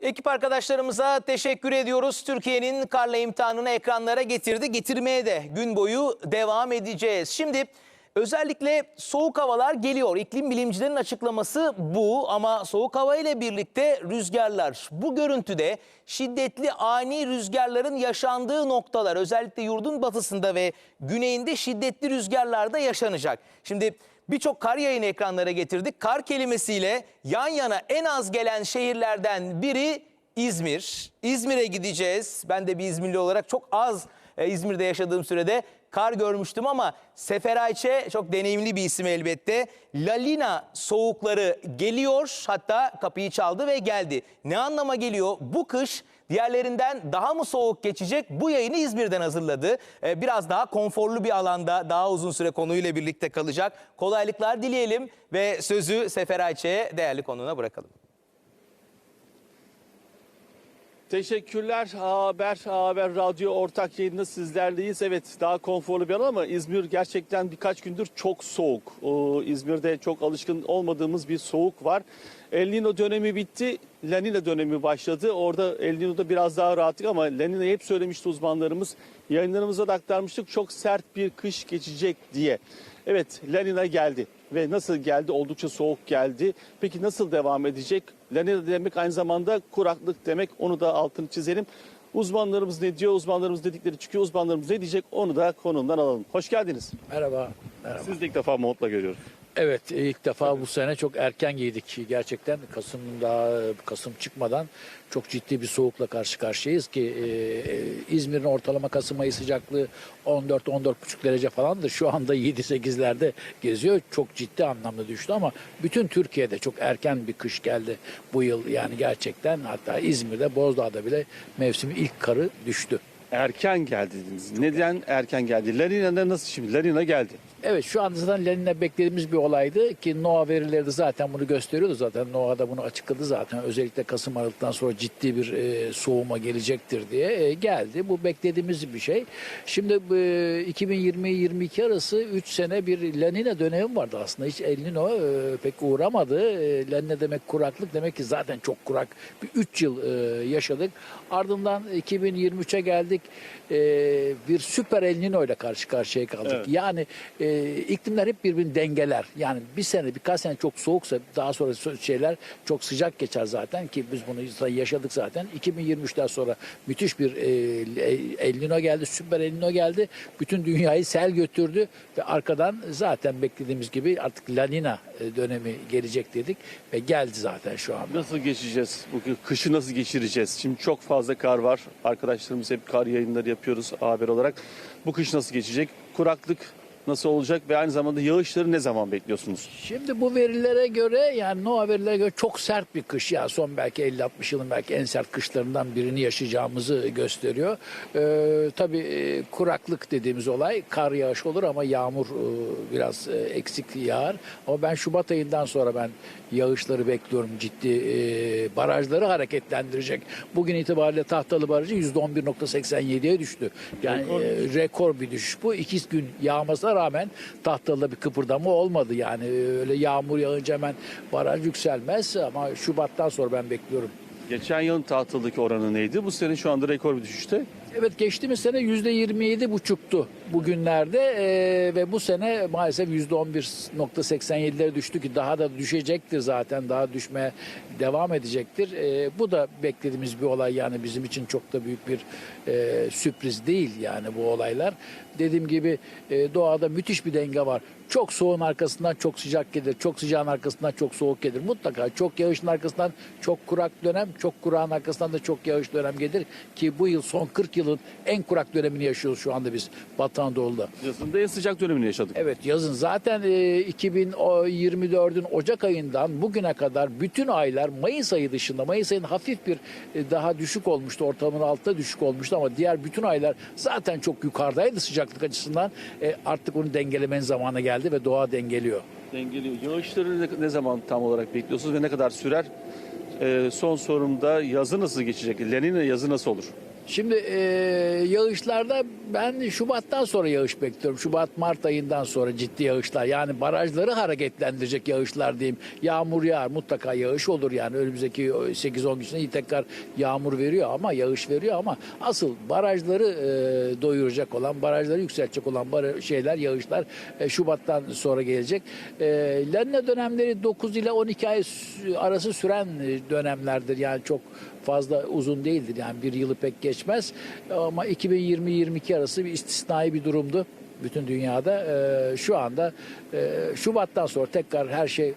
Ekip arkadaşlarımıza teşekkür ediyoruz. Türkiye'nin karla imtihanını ekranlara getirdi. Getirmeye de gün boyu devam edeceğiz. Şimdi özellikle soğuk havalar geliyor. İklim bilimcilerin açıklaması bu ama soğuk hava ile birlikte rüzgarlar. Bu görüntüde şiddetli ani rüzgarların yaşandığı noktalar özellikle yurdun batısında ve güneyinde şiddetli rüzgarlar da yaşanacak. Şimdi Birçok kar yayını ekranlara getirdik. Kar kelimesiyle yan yana en az gelen şehirlerden biri İzmir. İzmir'e gideceğiz. Ben de bir İzmirli olarak çok az e, İzmir'de yaşadığım sürede kar görmüştüm ama Sefer Ayçe çok deneyimli bir isim elbette. Lalina soğukları geliyor hatta kapıyı çaldı ve geldi. Ne anlama geliyor? Bu kış diğerlerinden daha mı soğuk geçecek? Bu yayını İzmir'den hazırladı. Ee, biraz daha konforlu bir alanda daha uzun süre konuyla birlikte kalacak. Kolaylıklar dileyelim ve sözü Sefer Ayçe'ye değerli konuğuna bırakalım. Teşekkürler Haber, Haber Radyo ortak yayında sizlerleyiz. Evet daha konforlu bir alan ama İzmir gerçekten birkaç gündür çok soğuk. O, İzmir'de çok alışkın olmadığımız bir soğuk var. El Nino dönemi bitti, La Nina dönemi başladı. Orada El Nino'da biraz daha rahattık ama La Nina'yı hep söylemişti uzmanlarımız. Yayınlarımızda da aktarmıştık çok sert bir kış geçecek diye. Evet La Nina geldi ve nasıl geldi? Oldukça soğuk geldi. Peki nasıl devam edecek? La Nina demek aynı zamanda kuraklık demek. Onu da altını çizelim. Uzmanlarımız ne diyor? Uzmanlarımız dedikleri çıkıyor. Uzmanlarımız ne diyecek? Onu da konumdan alalım. Hoş geldiniz. Merhaba. Merhaba. Siz de ilk defa montla görüyoruz. Evet ilk defa bu sene çok erken giydik. Gerçekten Kasım daha Kasım çıkmadan çok ciddi bir soğukla karşı karşıyayız ki e, İzmir'in ortalama Kasım ayı sıcaklığı 14-14,5 derece falandır. Şu anda 7-8'lerde geziyor. Çok ciddi anlamda düştü ama bütün Türkiye'de çok erken bir kış geldi bu yıl. Yani gerçekten hatta İzmir'de Bozdağ'da bile mevsimin ilk karı düştü. Erken geldi dediniz. Neden erken geldi? La Nina'da nasıl şimdi? La Nina geldi. Evet şu anda zaten Lenin'e beklediğimiz bir olaydı ki NOAA verileri de zaten bunu gösteriyordu zaten. NOAA da bunu açıkladı zaten. Özellikle Kasım Aralık'tan sonra ciddi bir e, soğuma gelecektir diye e, geldi. Bu beklediğimiz bir şey. Şimdi e, 2020-22 arası 3 sene bir La Nina dönemi vardı aslında. Hiç El Nino e, pek uğramadı. E, La Nina demek kuraklık demek ki zaten çok kurak. Bir 3 yıl e, yaşadık. Ardından 2023'e geldik. E, bir süper El Nino ile karşı karşıya kaldık. Evet. Yani e, iklimler hep birbirini dengeler. Yani bir sene birkaç sene çok soğuksa daha sonra so- şeyler çok sıcak geçer zaten ki biz bunu yaşadık zaten. 2023'ten sonra müthiş bir e, El Nino geldi, süper El Nino geldi. Bütün dünyayı sel götürdü ve arkadan zaten beklediğimiz gibi artık La Nina e, dönemi gelecek dedik ve geldi zaten şu anda. Nasıl geçeceğiz? Bugün kışı nasıl geçireceğiz? Şimdi çok fazla kar var. Arkadaşlarımız hep kar yayınları yapıyoruz haber olarak. Bu kış nasıl geçecek? Kuraklık nasıl olacak ve aynı zamanda yağışları ne zaman bekliyorsunuz? Şimdi bu verilere göre yani NOAA verilere göre çok sert bir kış. Yani son belki 50-60 yılın belki en sert kışlarından birini yaşayacağımızı gösteriyor. Ee, tabii e, kuraklık dediğimiz olay kar yağış olur ama yağmur e, biraz e, eksik yağar. Ama ben Şubat ayından sonra ben yağışları bekliyorum ciddi e, barajları hareketlendirecek. Bugün itibariyle Tahtalı Barajı %11.87'ye düştü. Yani Rekor. e, rekor bir düşüş bu. İki gün yağmasına rağmen Tahtalı'da bir kıpırdama olmadı. Yani öyle yağmur yağınca hemen baraj yükselmez ama Şubat'tan sonra ben bekliyorum. Geçen yılın tahtıldaki oranı neydi? Bu sene şu anda rekor bir düşüşte. Evet geçtiğimiz sene yüzde 27 buçuktu bugünlerde Ee, ve bu sene maalesef yüzde 11.87'lere düştü ki daha da düşecektir zaten daha düşmeye devam edecektir. Ee, bu da beklediğimiz bir olay yani bizim için çok da büyük bir e, sürpriz değil yani bu olaylar. Dediğim gibi e, doğada müthiş bir denge var. Çok soğuğun arkasından çok sıcak gelir. Çok sıcağın arkasından çok soğuk gelir. Mutlaka çok yağışın arkasından çok kurak dönem, çok kurağın arkasından da çok yağış dönem gelir. Ki bu yıl son 40 yılın en kurak dönemini yaşıyoruz şu anda biz Batı Anadolu'da. Yazında en sıcak dönemini yaşadık. Evet yazın zaten e, 2024'ün Ocak ayından bugüne kadar bütün aylar Mayıs ayı dışında Mayıs ayının hafif bir e, daha düşük olmuştu ortalamanın altında düşük olmuştu ama diğer bütün aylar zaten çok yukarıdaydı sıcaklık açısından E, artık onu dengelemenin zamanı geldi ve doğa dengeliyor. Dengeliyor. Yağışları ne, ne zaman tam olarak bekliyorsunuz ve ne kadar sürer? Ee, son sorumda yazı nasıl geçecek? Lenina yazı nasıl olur? Şimdi e, yağışlarda ben Şubat'tan sonra yağış bekliyorum. Şubat-Mart ayından sonra ciddi yağışlar. Yani barajları hareketlendirecek yağışlar diyeyim. Yağmur yağar mutlaka yağış olur yani önümüzdeki 8-10 gün içinde tekrar yağmur veriyor ama yağış veriyor ama asıl barajları e, doyuracak olan, barajları yükseltecek olan bara- şeyler, yağışlar e, Şubat'tan sonra gelecek. E, La Nina dönemleri 9 ile 12 ay arası süren e, dönemlerdir. Yani çok fazla uzun değildir. Yani bir yılı pek geçmez. Ama 2020-22 arası bir istisnai bir durumdu bütün dünyada. Ee, şu anda e, Şubat'tan sonra tekrar her şey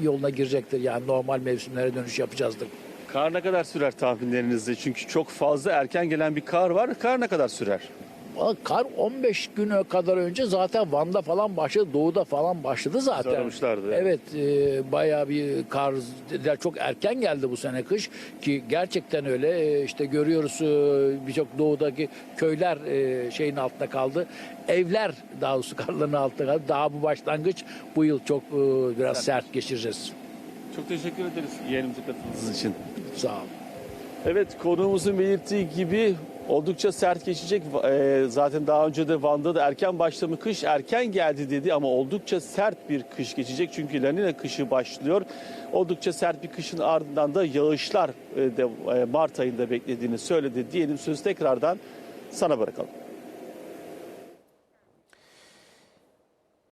yoluna girecektir. Yani normal mevsimlere dönüş yapacağızdır. Kar ne kadar sürer tahminlerinizde? Çünkü çok fazla erken gelen bir kar var. Kar ne kadar sürer? Kar 15 güne kadar önce zaten Van'da falan başladı, Doğu'da falan başladı zaten. Aramışlardı. Evet, e, bayağı bir kar çok erken geldi bu sene kış ki gerçekten öyle. E, işte görüyoruz e, birçok doğudaki köyler e, şeyin altında kaldı. Evler daha doğrusu karların altında kaldı. Daha bu başlangıç bu yıl çok e, biraz sert geçireceğiz. Çok teşekkür ederiz yeğenimize katıldığınız için. Sağ olun. Evet konuğumuzun belirttiği gibi oldukça sert geçecek. Ee, zaten daha önce de Van'da da erken başlamış kış erken geldi dedi ama oldukça sert bir kış geçecek. Çünkü La Nina kışı başlıyor. Oldukça sert bir kışın ardından da yağışlar e, de e, Mart ayında beklediğini söyledi. Diyelim sözü tekrardan sana bırakalım.